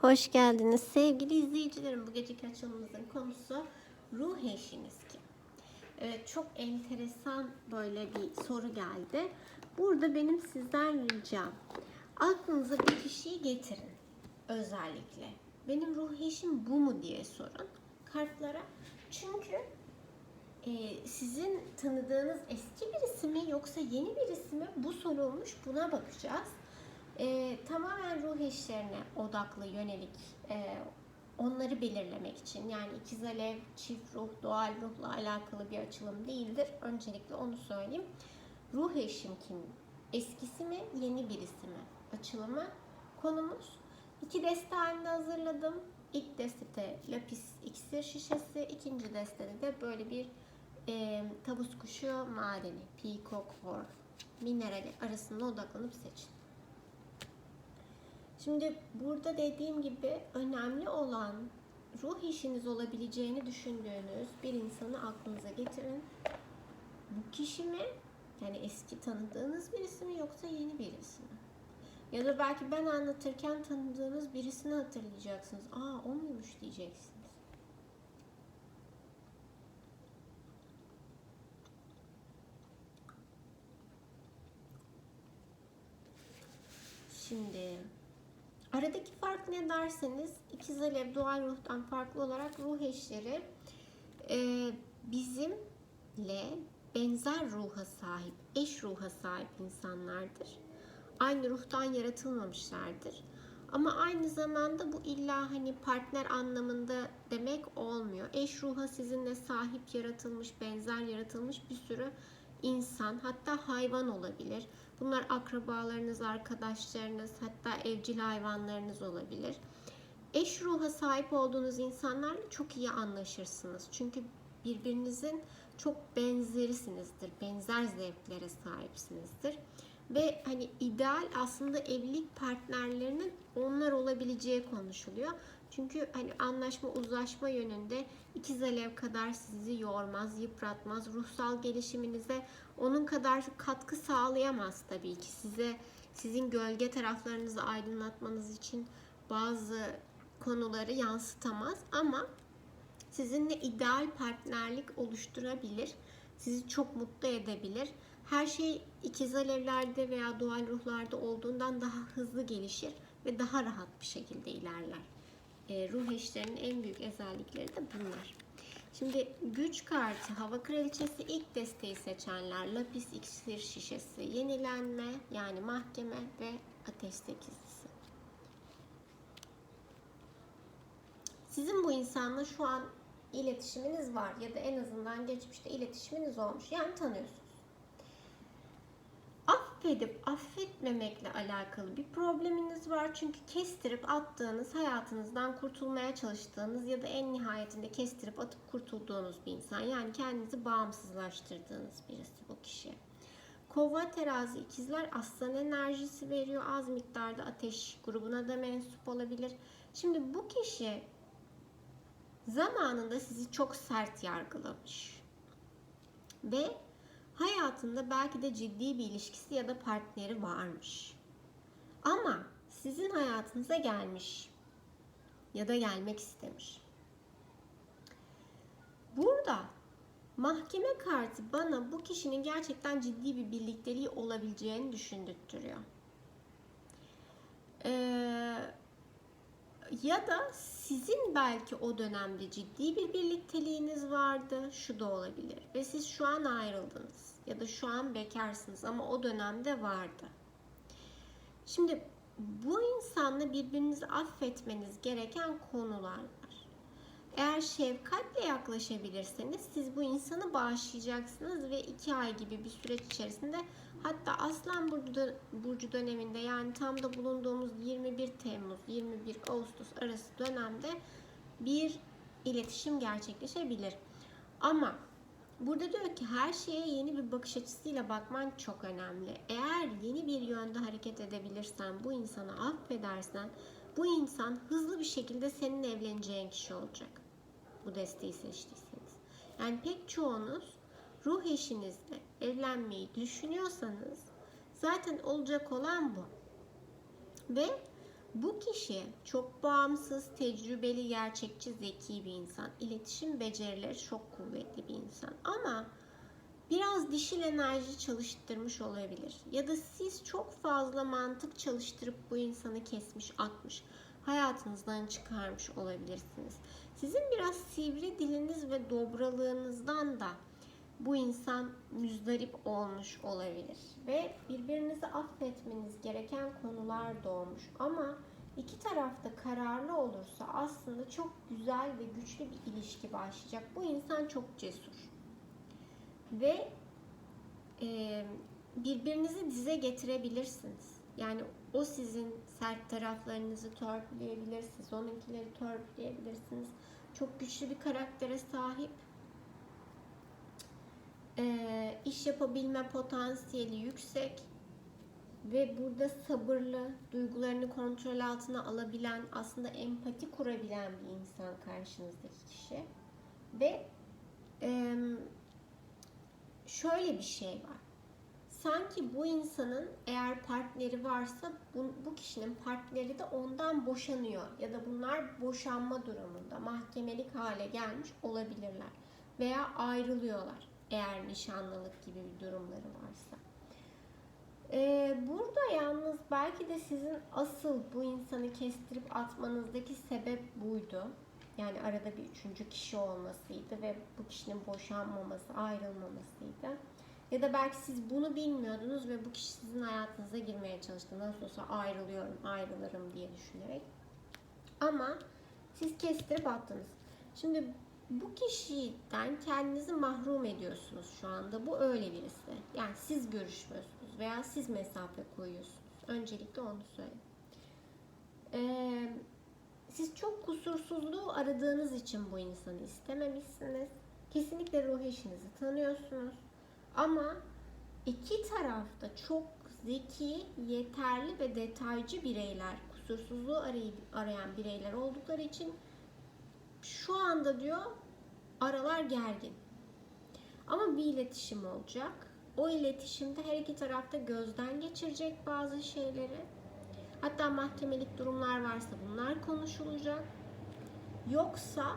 Hoş geldiniz sevgili izleyicilerim. Bu geceki açılımımızın konusu ruh eşiniz kim? Evet çok enteresan böyle bir soru geldi. Burada benim sizden ricam aklınıza bir kişiyi getirin özellikle. Benim ruh eşim bu mu diye sorun kartlara. Çünkü e, sizin tanıdığınız eski birisi mi yoksa yeni birisi mi bu sorulmuş buna bakacağız. E, tamamen ruh eşlerine odaklı yönelik e, onları belirlemek için yani ikiz alev, çift ruh, doğal ruhla alakalı bir açılım değildir. Öncelikle onu söyleyeyim. Ruh eşim kim? Eskisi mi, yeni birisi mi? Açılımı konumuz. İki deste halinde hazırladım. İlk destede lapis iksir şişesi, ikinci destede de böyle bir e, tavus kuşu madeni, peacock or minerali arasında odaklanıp seçin. Şimdi burada dediğim gibi önemli olan ruh işiniz olabileceğini düşündüğünüz bir insanı aklınıza getirin. Bu kişi mi? Yani eski tanıdığınız birisi mi yoksa yeni birisi mi? Ya da belki ben anlatırken tanıdığınız birisini hatırlayacaksınız. Aa o muymuş diyeceksiniz. Şimdi aradaki fark ne derseniz ikiz alev doğal ruhtan farklı olarak ruh eşleri e, bizimle benzer ruha sahip, eş ruha sahip insanlardır. Aynı ruhtan yaratılmamışlardır. Ama aynı zamanda bu illa hani partner anlamında demek olmuyor. Eş ruha sizinle sahip yaratılmış, benzer yaratılmış bir sürü insan, hatta hayvan olabilir. Bunlar akrabalarınız, arkadaşlarınız, hatta evcil hayvanlarınız olabilir. Eş ruha sahip olduğunuz insanlarla çok iyi anlaşırsınız. Çünkü birbirinizin çok benzerisinizdir. Benzer zevklere sahipsinizdir. Ve hani ideal aslında evlilik partnerlerinin onlar olabileceği konuşuluyor. Çünkü hani anlaşma, uzlaşma yönünde ikiz alev kadar sizi yormaz, yıpratmaz. Ruhsal gelişiminize onun kadar katkı sağlayamaz tabii ki. Size sizin gölge taraflarınızı aydınlatmanız için bazı konuları yansıtamaz ama sizinle ideal partnerlik oluşturabilir. Sizi çok mutlu edebilir. Her şey ikiz alevlerde veya doğal ruhlarda olduğundan daha hızlı gelişir ve daha rahat bir şekilde ilerler. E, ruh eşlerinin en büyük özellikleri de bunlar. Şimdi güç kartı, hava kraliçesi ilk desteği seçenler, lapis iksir şişesi, yenilenme yani mahkeme ve ateş sekizlisi. Sizin bu insanla şu an iletişiminiz var ya da en azından geçmişte iletişiminiz olmuş. Yani tanıyorsunuz. Affedip affetmemekle alakalı bir probleminiz var. Çünkü kestirip attığınız, hayatınızdan kurtulmaya çalıştığınız ya da en nihayetinde kestirip atıp kurtulduğunuz bir insan. Yani kendinizi bağımsızlaştırdığınız birisi bu kişi. Kova terazi ikizler aslan enerjisi veriyor. Az miktarda ateş grubuna da mensup olabilir. Şimdi bu kişi zamanında sizi çok sert yargılamış. Ve hayatında belki de ciddi bir ilişkisi ya da partneri varmış. Ama sizin hayatınıza gelmiş ya da gelmek istemiş. Burada mahkeme kartı bana bu kişinin gerçekten ciddi bir birlikteliği olabileceğini düşündürtüyor. Ee, ya da sizin belki o dönemde ciddi bir birlikteliğiniz vardı. Şu da olabilir. Ve siz şu an ayrıldınız. Ya da şu an bekarsınız ama o dönemde vardı. Şimdi bu insanla birbirinizi affetmeniz gereken konular var. Eğer şefkatle yaklaşabilirseniz siz bu insanı bağışlayacaksınız ve iki ay gibi bir süreç içerisinde hatta Aslan Burcu, Burcu döneminde yani tam da bulunduğumuz 21 Temmuz 21 Ağustos arası dönemde bir iletişim gerçekleşebilir. Ama burada diyor ki her şeye yeni bir bakış açısıyla bakman çok önemli. Eğer yeni bir yönde hareket edebilirsen, bu insanı affedersen bu insan hızlı bir şekilde senin evleneceğin kişi olacak. Bu desteği seçtiyseniz. Yani pek çoğunuz ruh eşinizle evlenmeyi düşünüyorsanız zaten olacak olan bu. Ve Bu kişi çok bağımsız, tecrübeli, gerçekçi, zeki bir insan. İletişim becerileri çok kuvvetli bir insan. Ama biraz dişil enerji çalıştırmış olabilir. Ya da siz çok fazla mantık çalıştırıp bu insanı kesmiş, atmış, hayatınızdan çıkarmış olabilirsiniz. Sizin biraz sivri diliniz ve dobralığınızdan da bu insan müzdarip olmuş olabilir ve birbirinizi affetmeniz gereken konular doğmuş ama iki tarafta kararlı olursa aslında çok güzel ve güçlü bir ilişki başlayacak. Bu insan çok cesur ve e, birbirinizi dize getirebilirsiniz. Yani o sizin sert taraflarınızı törpüleyebilir, siz onunkileri törpüleyebilirsiniz. Çok güçlü bir karaktere sahip e, iş yapabilme potansiyeli yüksek ve burada sabırlı, duygularını kontrol altına alabilen, aslında empati kurabilen bir insan karşınızdaki kişi. Ve şöyle bir şey var. Sanki bu insanın eğer partneri varsa bu, bu kişinin partneri de ondan boşanıyor ya da bunlar boşanma durumunda mahkemelik hale gelmiş olabilirler veya ayrılıyorlar eğer nişanlılık gibi bir durumları varsa. Ee, burada yalnız belki de sizin asıl bu insanı kestirip atmanızdaki sebep buydu. Yani arada bir üçüncü kişi olmasıydı ve bu kişinin boşanmaması, ayrılmamasıydı. Ya da belki siz bunu bilmiyordunuz ve bu kişi sizin hayatınıza girmeye çalıştı. Nasıl olsa ayrılıyorum, ayrılırım diye düşünerek. Ama siz kestirip attınız. Şimdi bu kişiden kendinizi mahrum ediyorsunuz şu anda. Bu öyle birisi. Yani siz görüşmüyorsunuz veya siz mesafe koyuyorsunuz. Öncelikle onu söyleyeyim. Ee, siz çok kusursuzluğu aradığınız için bu insanı istememişsiniz. Kesinlikle ruh eşinizi tanıyorsunuz. Ama iki tarafta çok zeki, yeterli ve detaycı bireyler, kusursuzluğu arayan bireyler oldukları için şu anda diyor aralar gergin. Ama bir iletişim olacak. O iletişimde her iki tarafta gözden geçirecek bazı şeyleri. Hatta mahkemelik durumlar varsa bunlar konuşulacak. Yoksa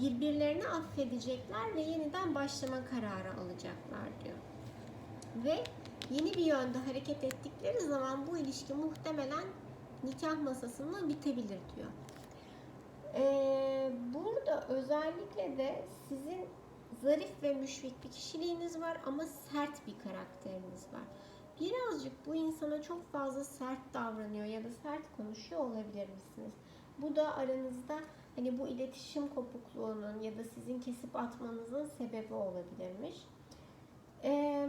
birbirlerini affedecekler ve yeniden başlama kararı alacaklar diyor. Ve yeni bir yönde hareket ettikleri zaman bu ilişki muhtemelen nikah masasında bitebilir diyor. Ee, burada özellikle de sizin zarif ve müşfik bir kişiliğiniz var ama sert bir karakteriniz var. Birazcık bu insana çok fazla sert davranıyor ya da sert konuşuyor olabilir misiniz? Bu da aranızda hani bu iletişim kopukluğunun ya da sizin kesip atmanızın sebebi olabilirmiş. Ee,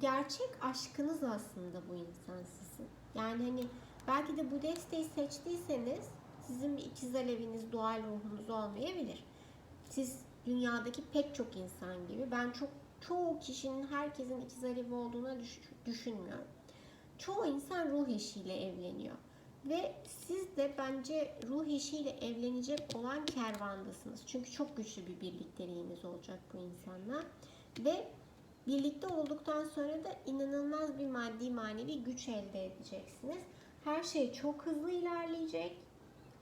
gerçek aşkınız aslında bu insan sizin. Yani hani belki de bu desteği seçtiyseniz sizin bir ikiz aleviniz, doğal ruhunuz olmayabilir. Siz dünyadaki pek çok insan gibi ben çok çoğu kişinin herkesin ikiz alevi olduğuna düş, düşünmüyorum. Çoğu insan ruh eşiyle evleniyor. Ve siz de bence ruh eşiyle evlenecek olan kervandasınız. Çünkü çok güçlü bir birlikteliğiniz olacak bu insanla. Ve birlikte olduktan sonra da inanılmaz bir maddi manevi güç elde edeceksiniz. Her şey çok hızlı ilerleyecek.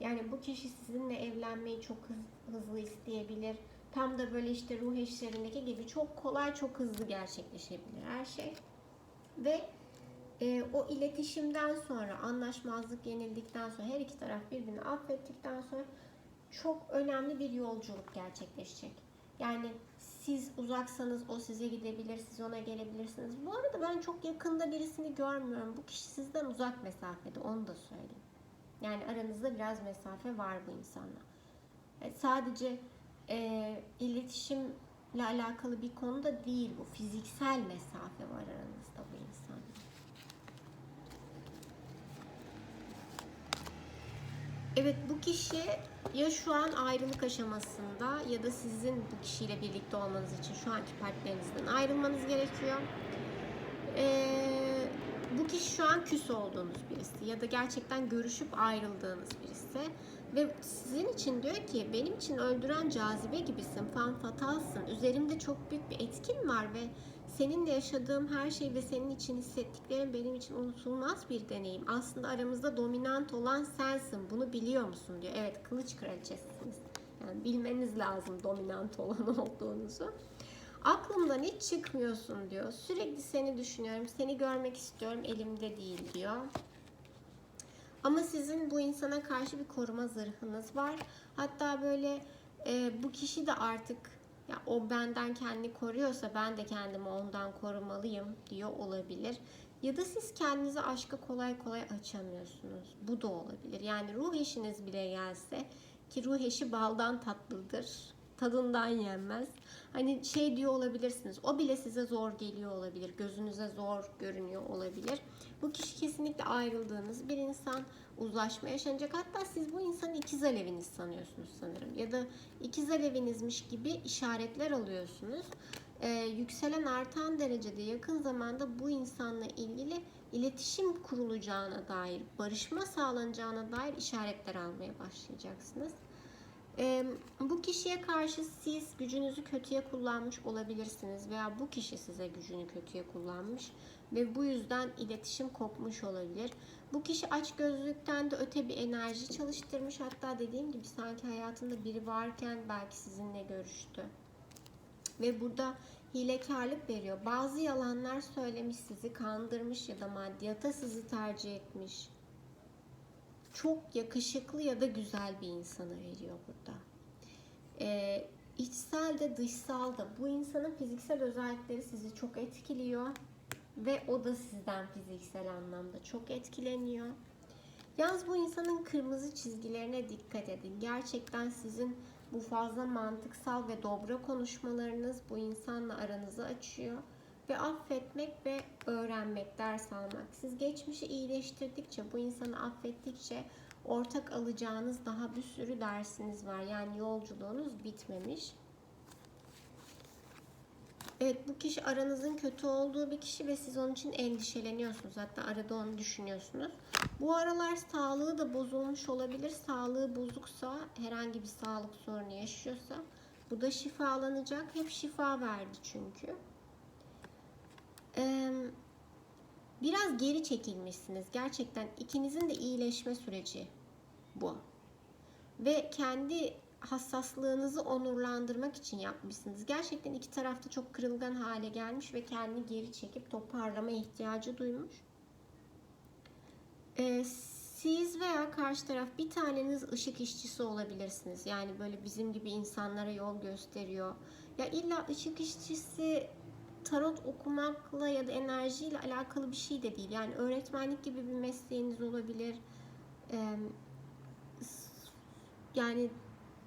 Yani bu kişi sizinle evlenmeyi çok hızlı isteyebilir. Tam da böyle işte ruh eşlerindeki gibi çok kolay, çok hızlı gerçekleşebilir her şey. Ve e, o iletişimden sonra, anlaşmazlık yenildikten sonra, her iki taraf birbirini affettikten sonra çok önemli bir yolculuk gerçekleşecek. Yani siz uzaksanız o size gidebilir, siz ona gelebilirsiniz. Bu arada ben çok yakında birisini görmüyorum. Bu kişi sizden uzak mesafede, onu da söyleyeyim. Yani aranızda biraz mesafe var bu insanla. E, sadece e, iletişimle alakalı bir konu da değil bu. Fiziksel mesafe var aranızda bu insanla. Evet bu kişi ya şu an ayrılık aşamasında ya da sizin bu kişiyle birlikte olmanız için şu anki partnerinizden ayrılmanız gerekiyor. Ee, bu kişi şu an küs olduğunuz birisi ya da gerçekten görüşüp ayrıldığınız birisi. Ve sizin için diyor ki benim için öldüren cazibe gibisin, fan fatalsın. Üzerimde çok büyük bir etkin var ve Seninle yaşadığım her şey ve senin için hissettiklerim benim için unutulmaz bir deneyim. Aslında aramızda dominant olan sensin. Bunu biliyor musun diyor. Evet kılıç kraliçesiniz. Yani bilmeniz lazım dominant olan olduğunuzu. Aklımdan hiç çıkmıyorsun diyor. Sürekli seni düşünüyorum. Seni görmek istiyorum. Elimde değil diyor. Ama sizin bu insana karşı bir koruma zırhınız var. Hatta böyle e, bu kişi de artık ya o benden kendini koruyorsa ben de kendimi ondan korumalıyım diyor olabilir. Ya da siz kendinizi aşka kolay kolay açamıyorsunuz. Bu da olabilir. Yani ruh eşiniz bile gelse ki ruh eşi baldan tatlıdır. Tadından yenmez. Hani şey diyor olabilirsiniz. O bile size zor geliyor olabilir. Gözünüze zor görünüyor olabilir. Bu kişi kesinlikle ayrıldığınız bir insan. Uzlaşma yaşanacak. Hatta siz bu insanı ikiz aleviniz sanıyorsunuz sanırım. Ya da ikiz alevinizmiş gibi işaretler alıyorsunuz. Ee, yükselen artan derecede yakın zamanda bu insanla ilgili iletişim kurulacağına dair, barışma sağlanacağına dair işaretler almaya başlayacaksınız. Bu kişiye karşı siz gücünüzü kötüye kullanmış olabilirsiniz veya bu kişi size gücünü kötüye kullanmış ve bu yüzden iletişim kopmuş olabilir. Bu kişi aç gözlükten de öte bir enerji çalıştırmış. Hatta dediğim gibi sanki hayatında biri varken belki sizinle görüştü. Ve burada hilekarlık veriyor. Bazı yalanlar söylemiş, sizi kandırmış ya da maddiyata sizi tercih etmiş. Çok yakışıklı ya da güzel bir insana veriyor burada. Ee, içsel de dışsal da bu insanın fiziksel özellikleri sizi çok etkiliyor ve o da sizden fiziksel anlamda çok etkileniyor. Yalnız bu insanın kırmızı çizgilerine dikkat edin. Gerçekten sizin bu fazla mantıksal ve dobra konuşmalarınız bu insanla aranızı açıyor. Ve affetmek ve öğrenmek, ders almak. Siz geçmişi iyileştirdikçe, bu insanı affettikçe ortak alacağınız daha bir sürü dersiniz var. Yani yolculuğunuz bitmemiş. Evet bu kişi aranızın kötü olduğu bir kişi ve siz onun için endişeleniyorsunuz. Hatta arada onu düşünüyorsunuz. Bu aralar sağlığı da bozulmuş olabilir. Sağlığı bozuksa herhangi bir sağlık sorunu yaşıyorsa bu da şifalanacak. Hep şifa verdi çünkü. Biraz geri çekilmişsiniz. Gerçekten ikinizin de iyileşme süreci bu. Ve kendi hassaslığınızı onurlandırmak için yapmışsınız. Gerçekten iki tarafta çok kırılgan hale gelmiş ve kendini geri çekip toparlama ihtiyacı duymuş. Ee, siz veya karşı taraf bir taneniz ışık işçisi olabilirsiniz. Yani böyle bizim gibi insanlara yol gösteriyor. Ya illa ışık işçisi tarot okumakla ya da enerjiyle alakalı bir şey de değil. Yani öğretmenlik gibi bir mesleğiniz olabilir. Yani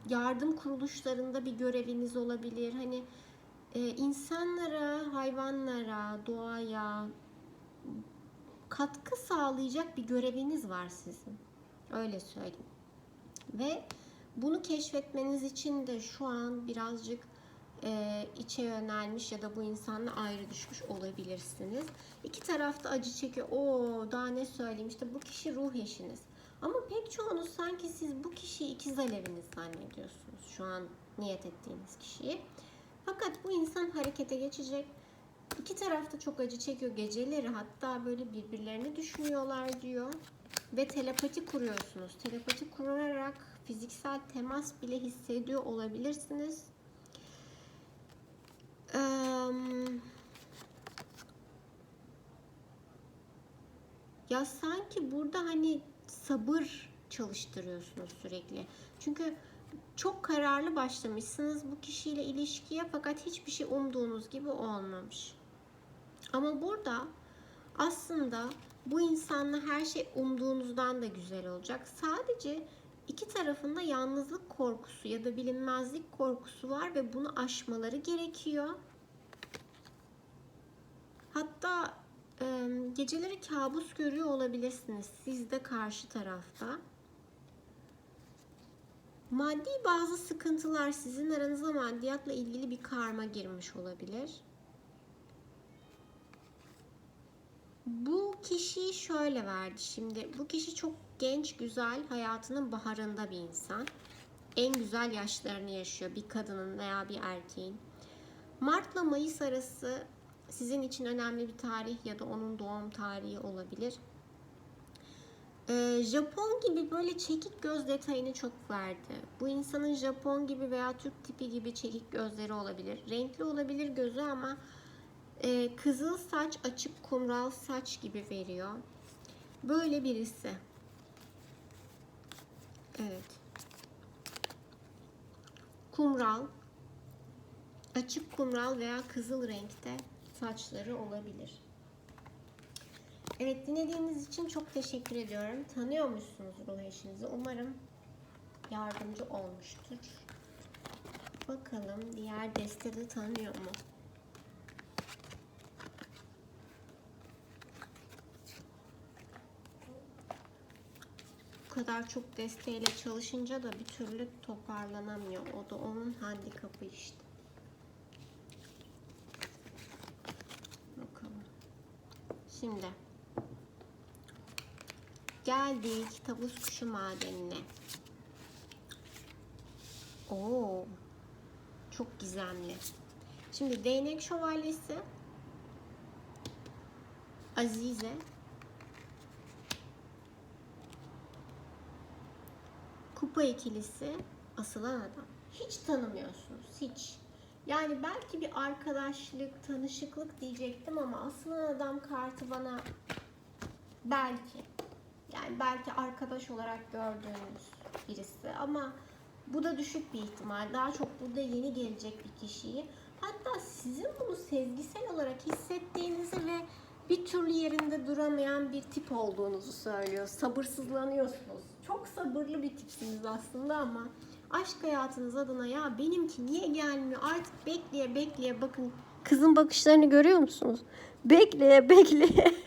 yardım kuruluşlarında bir göreviniz olabilir. Hani e, insanlara, hayvanlara, doğaya katkı sağlayacak bir göreviniz var sizin. Öyle söyleyeyim. Ve bunu keşfetmeniz için de şu an birazcık e, içe yönelmiş ya da bu insanla ayrı düşmüş olabilirsiniz. İki tarafta acı çekiyor. Oo daha ne söyleyeyim işte bu kişi ruh eşiniz. Ama pek çoğunuz sanki siz bu kişiyi ikiz aleviniz zannediyorsunuz. Şu an niyet ettiğiniz kişiyi. Fakat bu insan harekete geçecek. İki tarafta çok acı çekiyor geceleri hatta böyle birbirlerini düşünüyorlar diyor. Ve telepati kuruyorsunuz. Telepati kurarak fiziksel temas bile hissediyor olabilirsiniz. Ya sanki burada hani sabır çalıştırıyorsunuz sürekli. Çünkü çok kararlı başlamışsınız bu kişiyle ilişkiye fakat hiçbir şey umduğunuz gibi olmamış. Ama burada aslında bu insanla her şey umduğunuzdan da güzel olacak. Sadece iki tarafında yalnızlık korkusu ya da bilinmezlik korkusu var ve bunu aşmaları gerekiyor. Hatta e, geceleri kabus görüyor olabilirsiniz siz de karşı tarafta. Maddi bazı sıkıntılar sizin aranıza maddiyatla ilgili bir karma girmiş olabilir. Bu kişiyi şöyle verdi şimdi. Bu kişi çok genç, güzel, hayatının baharında bir insan. En güzel yaşlarını yaşıyor bir kadının veya bir erkeğin. Mart'la Mayıs arası Sizin için önemli bir tarih ya da onun doğum tarihi olabilir. Ee, Japon gibi böyle çekik göz detayını çok verdi. Bu insanın Japon gibi veya Türk tipi gibi çekik gözleri olabilir. Renkli olabilir gözü ama e, kızıl saç, açık kumral saç gibi veriyor. Böyle birisi. Evet. Kumral, açık kumral veya kızıl renkte saçları olabilir. Evet dinlediğiniz için çok teşekkür ediyorum. Tanıyormuşsunuz ruh eşinizi. Umarım yardımcı olmuştur. Bakalım diğer destede tanıyor mu? Kadar çok desteğiyle çalışınca da bir türlü toparlanamıyor. O da onun handikapı işte. Bakalım. Şimdi geldik tavus kuşu madenine. Oo, çok gizemli. Şimdi değnek şövalyesi, Azize, kupa ikilisi, asılan adam. Hiç tanımıyorsunuz, hiç. Yani belki bir arkadaşlık, tanışıklık diyecektim ama asılan adam kartı bana belki yani belki arkadaş olarak gördüğünüz birisi ama bu da düşük bir ihtimal. Daha çok burada yeni gelecek bir kişiyi. Hatta sizin bunu sezgisel olarak hissettiğinizi ve bir türlü yerinde duramayan bir tip olduğunuzu söylüyor. Sabırsızlanıyorsunuz. Çok sabırlı bir tipsiniz aslında ama aşk hayatınız adına ya benimki niye gelmiyor artık bekleye bekleye bakın kızın bakışlarını görüyor musunuz? Bekleye bekleye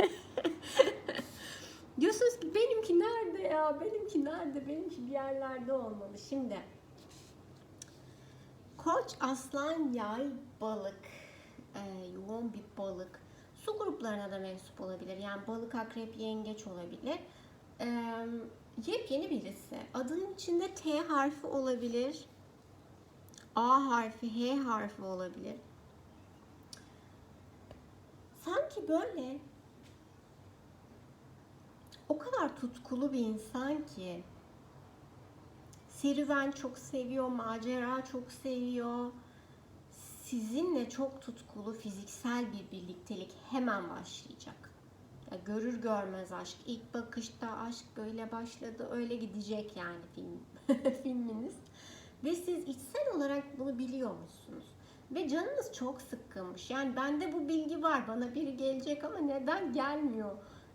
Diyorsunuz ki benimki nerede ya? Benimki nerede? Benimki bir yerlerde olmalı. Şimdi Koç, aslan, yay, balık. Ee, yoğun bir balık. Su gruplarına da mensup olabilir. Yani balık, akrep, yengeç olabilir. Ee, yepyeni birisi. Adının içinde T harfi olabilir. A harfi, H harfi olabilir. Sanki böyle o kadar tutkulu bir insan ki serüven çok seviyor, macera çok seviyor. Sizinle çok tutkulu fiziksel bir birliktelik hemen başlayacak. Ya görür görmez aşk. İlk bakışta aşk böyle başladı, öyle gidecek yani film filminiz. Ve siz içsel olarak bunu biliyor musunuz? Ve canınız çok sıkkınmış. Yani bende bu bilgi var. Bana biri gelecek ama neden gelmiyor?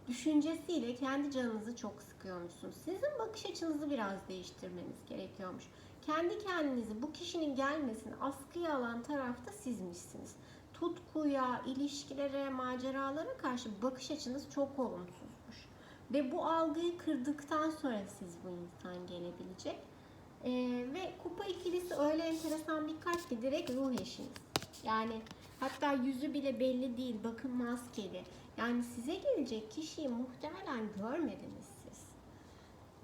düşüncesiyle kendi canınızı çok sıkıyormuşsunuz. Sizin bakış açınızı biraz değiştirmeniz gerekiyormuş. Kendi kendinizi bu kişinin gelmesini askıya alan tarafta sizmişsiniz. Tutkuya, ilişkilere, maceralara karşı bakış açınız çok olumsuzmuş. Ve bu algıyı kırdıktan sonra siz bu insan gelebilecek. Ee, ve kupa ikilisi öyle enteresan bir kart ki direkt ruh eşiniz. Yani hatta yüzü bile belli değil. Bakın maskeli. Yani size gelecek kişiyi muhtemelen görmediniz siz.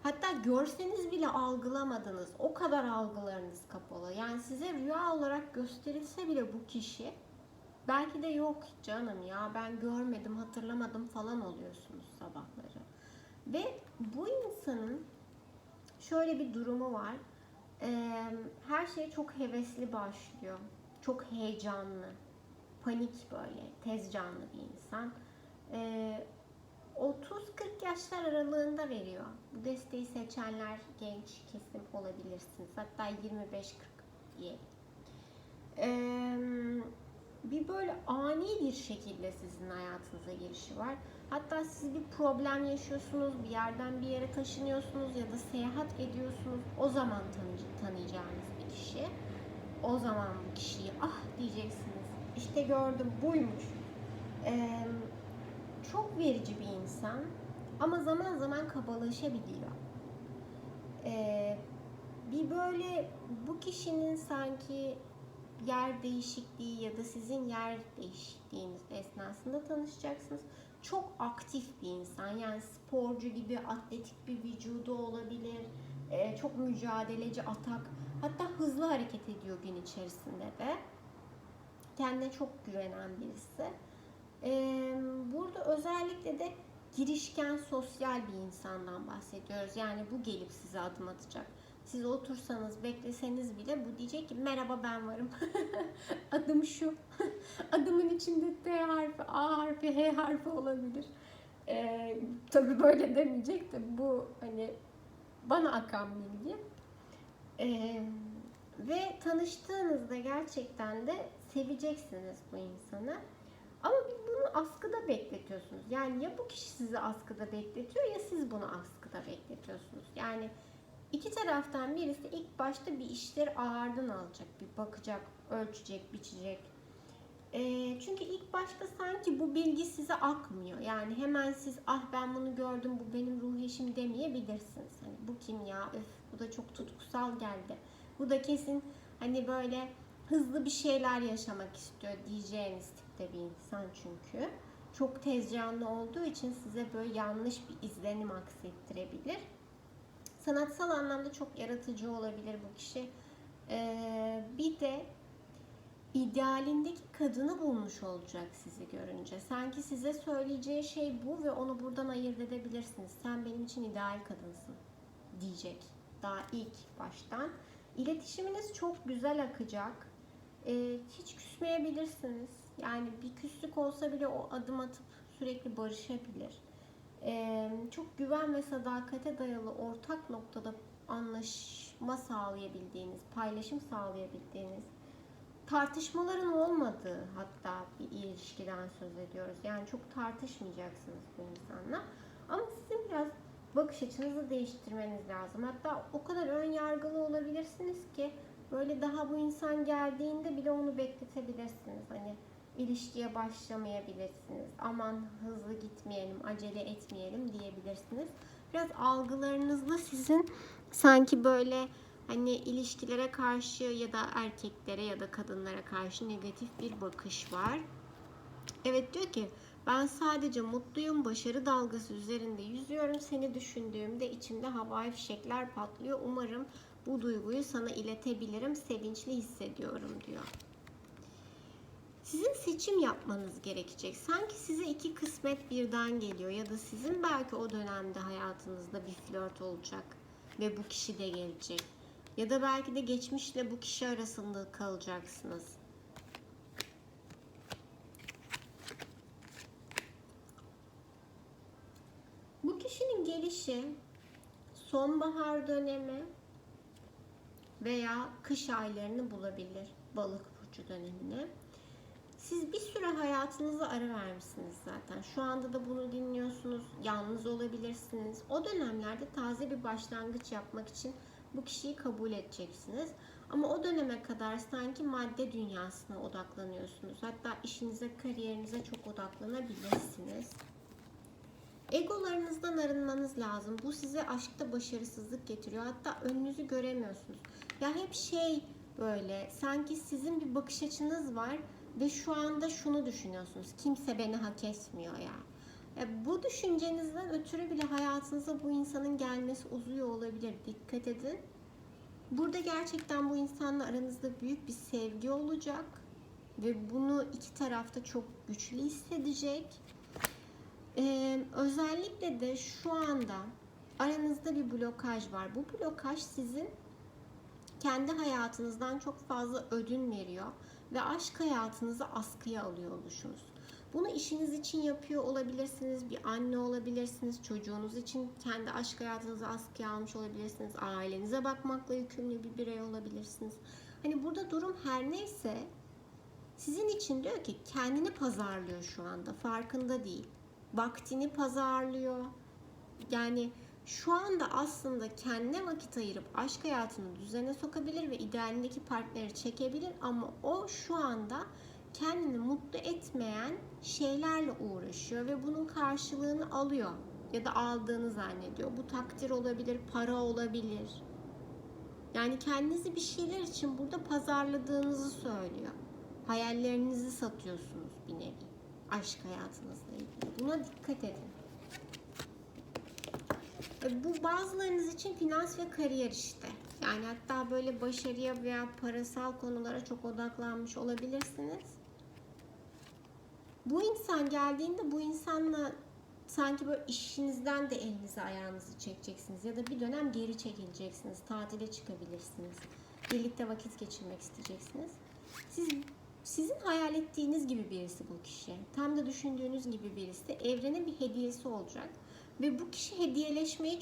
Hatta görseniz bile algılamadınız. O kadar algılarınız kapalı. Yani size rüya olarak gösterilse bile bu kişi belki de yok canım ya ben görmedim hatırlamadım falan oluyorsunuz sabahları. Ve bu insanın şöyle bir durumu var. Her şey çok hevesli başlıyor. Çok heyecanlı. Panik böyle. Tez canlı bir insan e, 30-40 yaşlar aralığında veriyor. Bu desteği seçenler genç kesim olabilirsiniz. Hatta 25-40 diye. Ee, bir böyle ani bir şekilde sizin hayatınıza girişi var. Hatta siz bir problem yaşıyorsunuz, bir yerden bir yere taşınıyorsunuz ya da seyahat ediyorsunuz. O zaman tanı tanıyacağınız bir kişi. O zaman bu kişiyi ah diyeceksiniz. İşte gördüm buymuş. Ee, çok verici bir insan ama zaman zaman kabalaşabiliyor. Ee, bir böyle bu kişinin sanki yer değişikliği ya da sizin yer değişikliğiniz esnasında tanışacaksınız. Çok aktif bir insan yani sporcu gibi atletik bir vücudu olabilir. Ee, çok mücadeleci, atak hatta hızlı hareket ediyor gün içerisinde de. Kendine çok güvenen birisi Ee, burada özellikle de girişken sosyal bir insandan bahsediyoruz. Yani bu gelip size adım atacak. Siz otursanız, bekleseniz bile bu diyecek ki merhaba ben varım. Adım şu. Adımın içinde T harfi, A harfi, H harfi olabilir. Ee, tabii böyle demeyecek de bu hani bana akan bilgi. Ee, ve tanıştığınızda gerçekten de seveceksiniz bu insanı. Ama bunu askıda bekletiyorsunuz. Yani ya bu kişi sizi askıda bekletiyor ya siz bunu askıda bekletiyorsunuz. Yani iki taraftan birisi ilk başta bir işleri ağırdan alacak, bir bakacak, ölçecek, biçecek. Ee, çünkü ilk başta sanki bu bilgi size akmıyor. Yani hemen siz ah ben bunu gördüm bu benim ruh eşim demeyebilirsiniz. Hani bu kim ya öf bu da çok tutkusal geldi. Bu da kesin hani böyle hızlı bir şeyler yaşamak istiyor diyeceğiniz tipte bir insan çünkü. Çok tez canlı olduğu için size böyle yanlış bir izlenim aksettirebilir. Sanatsal anlamda çok yaratıcı olabilir bu kişi. Ee, bir de idealindeki kadını bulmuş olacak sizi görünce. Sanki size söyleyeceği şey bu ve onu buradan ayırt edebilirsiniz. Sen benim için ideal kadınsın diyecek daha ilk baştan. İletişiminiz çok güzel akacak. Ee, hiç küsmeyebilirsiniz. Yani bir küslük olsa bile o adım atıp sürekli barışabilir. Ee, çok güven ve sadakate dayalı ortak noktada anlaşma sağlayabildiğiniz, paylaşım sağlayabildiğiniz, tartışmaların olmadığı hatta bir ilişkiden söz ediyoruz. Yani çok tartışmayacaksınız bu insanla. Ama sizin biraz bakış açınızı değiştirmeniz lazım. Hatta o kadar ön yargılı olabilirsiniz ki böyle daha bu insan geldiğinde bile onu bekletebilirsiniz. Hani ilişkiye başlamayabilirsiniz. Aman hızlı gitmeyelim, acele etmeyelim diyebilirsiniz. Biraz algılarınızla sizin sanki böyle hani ilişkilere karşı ya da erkeklere ya da kadınlara karşı negatif bir bakış var. Evet diyor ki ben sadece mutluyum, başarı dalgası üzerinde yüzüyorum. Seni düşündüğümde içimde havai fişekler patlıyor. Umarım bu duyguyu sana iletebilirim. Sevinçli hissediyorum diyor. Sizin seçim yapmanız gerekecek. Sanki size iki kısmet birden geliyor ya da sizin belki o dönemde hayatınızda bir flört olacak ve bu kişi de gelecek. Ya da belki de geçmişle bu kişi arasında kalacaksınız. Bu kişinin gelişi sonbahar dönemi veya kış aylarını bulabilir. Balık burcu dönemini. Siz bir süre hayatınıza ara vermişsiniz zaten. Şu anda da bunu dinliyorsunuz. Yalnız olabilirsiniz. O dönemlerde taze bir başlangıç yapmak için bu kişiyi kabul edeceksiniz. Ama o döneme kadar sanki madde dünyasına odaklanıyorsunuz. Hatta işinize, kariyerinize çok odaklanabilirsiniz. Egolarınızdan arınmanız lazım. Bu size aşkta başarısızlık getiriyor. Hatta önünüzü göremiyorsunuz. Ya hep şey böyle sanki sizin bir bakış açınız var ve şu anda şunu düşünüyorsunuz. Kimse beni hak etmiyor ya. ya bu düşüncenizden ötürü bile hayatınıza bu insanın gelmesi uzuyor olabilir. Dikkat edin. Burada gerçekten bu insanla aranızda büyük bir sevgi olacak ve bunu iki tarafta çok güçlü hissedecek. Ee, özellikle de şu anda aranızda bir blokaj var. Bu blokaj sizin kendi hayatınızdan çok fazla ödün veriyor ve aşk hayatınızı askıya alıyor oluşunuz. Bunu işiniz için yapıyor olabilirsiniz, bir anne olabilirsiniz, çocuğunuz için kendi aşk hayatınızı askıya almış olabilirsiniz, ailenize bakmakla yükümlü bir birey olabilirsiniz. Hani burada durum her neyse sizin için diyor ki kendini pazarlıyor şu anda, farkında değil. Vaktini pazarlıyor. Yani şu anda aslında kendine vakit ayırıp aşk hayatını düzene sokabilir ve idealindeki partneri çekebilir ama o şu anda kendini mutlu etmeyen şeylerle uğraşıyor ve bunun karşılığını alıyor ya da aldığını zannediyor. Bu takdir olabilir, para olabilir. Yani kendinizi bir şeyler için burada pazarladığınızı söylüyor. Hayallerinizi satıyorsunuz bir nevi aşk hayatınızla ilgili. Buna dikkat edin. Bu bazılarınız için finans ve kariyer işte. Yani hatta böyle başarıya veya parasal konulara çok odaklanmış olabilirsiniz. Bu insan geldiğinde bu insanla sanki böyle işinizden de elinizi ayağınızı çekeceksiniz ya da bir dönem geri çekileceksiniz. Tatile çıkabilirsiniz. Birlikte vakit geçirmek isteyeceksiniz. Siz sizin hayal ettiğiniz gibi birisi bu kişi. Tam da düşündüğünüz gibi birisi. Evrene bir hediyesi olacak. Ve bu kişi hediyeleşmeyi